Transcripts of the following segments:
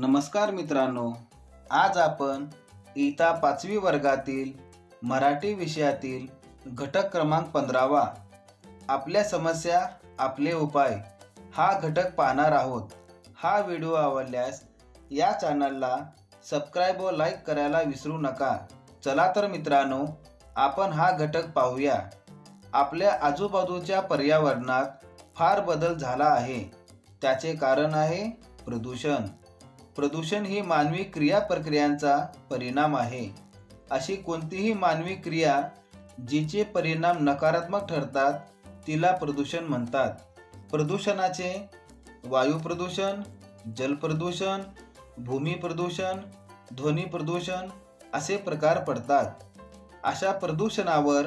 नमस्कार मित्रांनो आज आपण इयत्ता पाचवी वर्गातील मराठी विषयातील घटक क्रमांक पंधरावा आपल्या समस्या आपले उपाय हा घटक पाहणार आहोत. हा व्हिडिओ आवडल्यास या चॅनलला सबस्क्राईब व लाईक करायला विसरू नका. चला तर मित्रांनो आपण हा घटक पाहूया. आपल्या आजूबाजूच्या पर्यावरणात फार बदल झाला आहे. त्याचे कारण आहे प्रदूषण. प्रदूषण ही मानवी क्रिया प्रक्रियांचा परिणाम आहे. अशी कोणतीही मानवी क्रिया जिचे परिणाम नकारात्मक ठरतात तिला प्रदूषण म्हणतात. प्रदूषणाचे वायू प्रदूषण जल प्रदूषण भूमी प्रदूषण ध्वनी प्रदूषण असे प्रकार पडतात. अशा प्रदूषणावर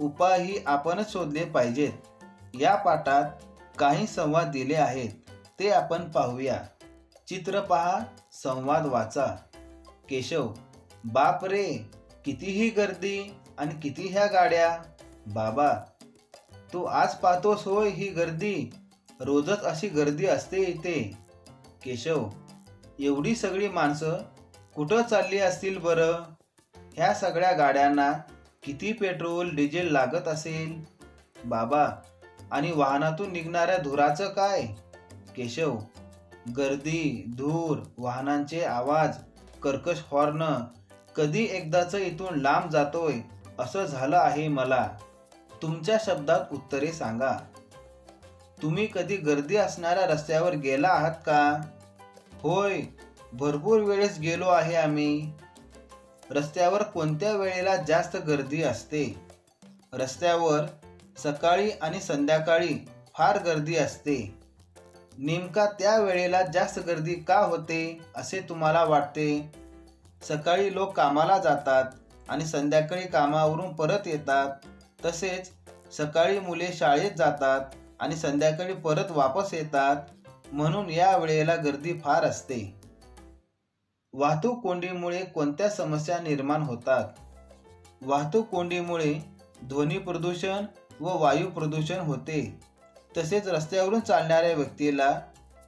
उपायही आपणच शोधले पाहिजेत. या पाठात काही संवाद दिले आहेत ते आपण पाहूया. चित्र पहा संवाद वाचा. केशव बाप रे कितीही गर्दी आणि किती ह्या गाड्या. बाबा तू आज पाहतोस होय ही गर्दी. रोजच अशी गर्दी असते इथे. केशव एवढी सगळी माणसं कुठं चालली असतील बरं? ह्या सगळ्या गाड्यांना किती पेट्रोल डिझेल लागत असेल? बाबा आणि वाहनातून निघणाऱ्या धुराचं काय? केशव गर्दी धूर वाहनांचे आवाज कर्कश हॉर्न कधी एकदाच इथून लांब जातोय असं झालं आहे मला. तुमच्या शब्दात उत्तरे सांगा. तुम्ही कधी गर्दी असणाऱ्या रस्त्यावर गेला आहात का? होय भरपूर वेळेस गेलो आहे आम्ही. रस्त्यावर कोणत्या वेळेला जास्त गर्दी असते? रस्त्यावर सकाळी आणि संध्याकाळी फार गर्दी असते. नेमका त्या वेळेला जास्त गर्दी का होते असे तुम्हाला वाटते? सकाळी लोक कामाला जातात आणि संध्याकाळी कामावरून परत येतात. तसेच सकाळी मुले शाळेत जातात आणि संध्याकाळी परत वापस येतात. म्हणून या वेळेला गर्दी फार असते. वाहतूक कोंडीमुळे कोणत्या समस्या निर्माण होतात? वाहतूक कोंडीमुळे ध्वनी प्रदूषण व वायू प्रदूषण होते. तसेच रस्त्यावरून चालणाऱ्या व्यक्तीला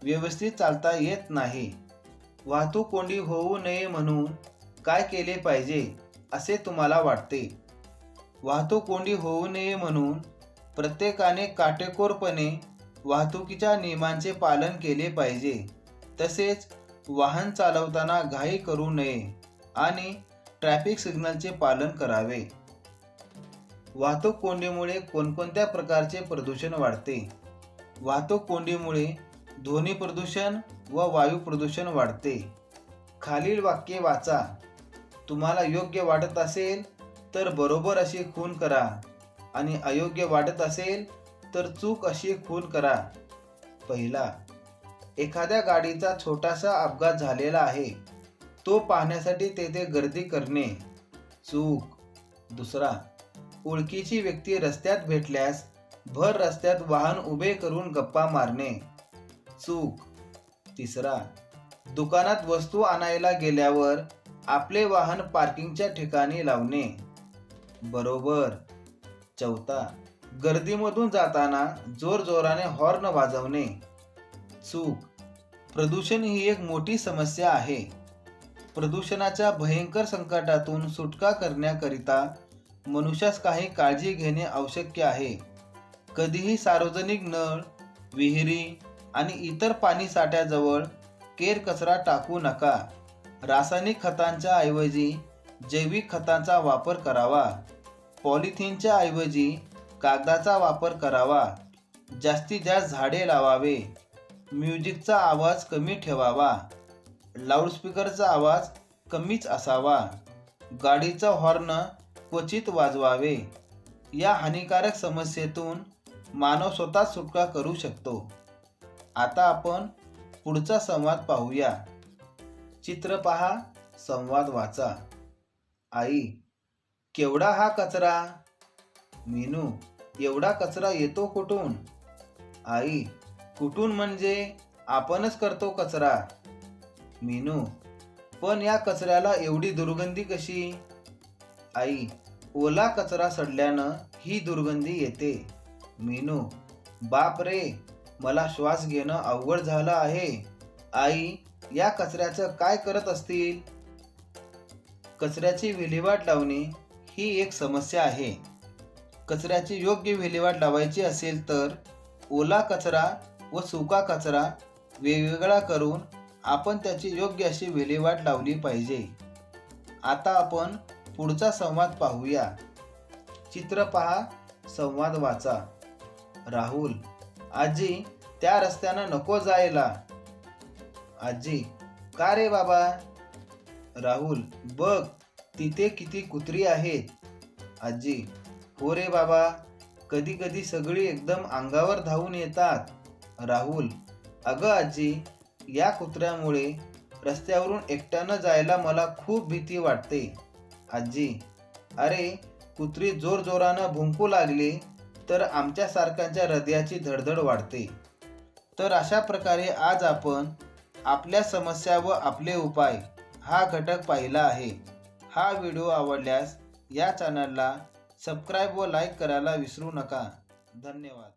व्यवस्थित चालता येत नाही. वाहतूक कोंडी होऊ नये म्हणून काय केले पाहिजे असे तुम्हाला वाटते? वाहतूक कोंडी होऊ नये म्हणून प्रत्येकाने काटेकोरपणे वाहतुकीच्या नियमांचे पालन केले पाहिजे. तसेच वाहन चालवताना घाई करू नये आणि ट्रॅफिक सिग्नलचे पालन करावे. वाहतूक कोंडीमुळे कोणकोणत्या प्रकारचे प्रदूषण वाढते? वाहतूक कोंडीमुळे ध्वनी प्रदूषण व वायू प्रदूषण वाढते. खालील वाक्ये वाचा. तुम्हाला योग्य वाटत असेल तर बरोबर अशी खून करा आणि अयोग्य वाटत असेल तर चूक अशी खून करा. पहिला एखाद्या गाडीचा छोटासा अपघात झालेला आहे. तो पाहण्यासाठी तेथे गर्दी करणे. चूक. दुसरा ओळखीची व्यक्ती रस्त्यात भेटल्यास भर रस्त्यात वाहन उभे करून गप्पा मारणे. चूक. तिसरा. दुकानात वस्तू आणायला गेल्यावर आपले वाहन पार्किंगच्या ठिकाणी लावणे. बरोबर. चौथा. गर्दीमधून जाताना जोरजोराने हॉर्न वाजवणे. चूक. प्रदूषण ही एक मोठी समस्या आहे. प्रदूषणाच्या भयंकर संकटातून सुटका करण्याकरिता मनुष्यास काही काळजी घेणे आवश्यक आहे. कधीही सार्वजनिक नळ विहिरी आणि इतर पाणी साठ्याजवळ केर कचरा टाकू नका. रासायनिक खतांच्या ऐवजी जैविक खतांचा वापर करावा. पॉलिथिनच्या ऐवजी कागदाचा वापर करावा. जास्तीत जास्त झाडे लावावे. म्युझिकचा आवाज कमी ठेवावा. लाऊडस्पीकरचा आवाज कमीच असावा. गाडीचा हॉर्न क्वचित वाजवावे. या हानिकारक समस्येतून मानव स्वतः सुटका करू शकतो. आता आपण पुढचा संवाद पाहूया. चित्र पहा संवाद वाचा. आई केवढा हा कचरा? मीनू एवढा कचरा येतो कुठून? आई कुठून म्हणजे आपणच करतो कचरा? मीनू पण या कचऱ्याला एवढी दुर्गंधी कशी? आई ओला कचरा सडल्यानं ही दुर्गंधी येते. मीनू बाप रे मला श्वास घेणं अवघड झालं आहे. आई या कचऱ्याचं काय करत असतील? कचऱ्याची विल्हेवाट लावणे ही एक समस्या आहे. कचऱ्याची योग्य विल्हेवाट लावायची असेल तर ओला कचरा व सुका कचरा वेगवेगळा करून आपण त्याची योग्य अशी विल्हेवाट लावली पाहिजे. आता आपण पुढचा संवाद पाहूया. चित्र पहा संवाद वाचा. राहुल आजी त्या रस्त्यानं नको जायला. आजी का रे बाबा? राहुल बघ तिथे किती कुत्री आहेत. आजी हो रे बाबा कधी कधी सगळी एकदम अंगावर धावून येतात. राहुल अगं आजी या कुत्र्यामुळे रस्त्यावरून एकट्यानं जायला मला खूप भीती वाटते. आजी अरे कुत्री जोरजोरानं भुंकू लागली तर आमच्यासारख्यांच्या हृदयाची धडधड वाढते. तर अशा प्रकारे आज आपण आपल्या समस्या व आपले उपाय हा घटक पाहिला आहे. हा व्हिडिओ आवडल्यास या चॅनलला सबस्क्राईब व लाईक करायला विसरू नका. धन्यवाद.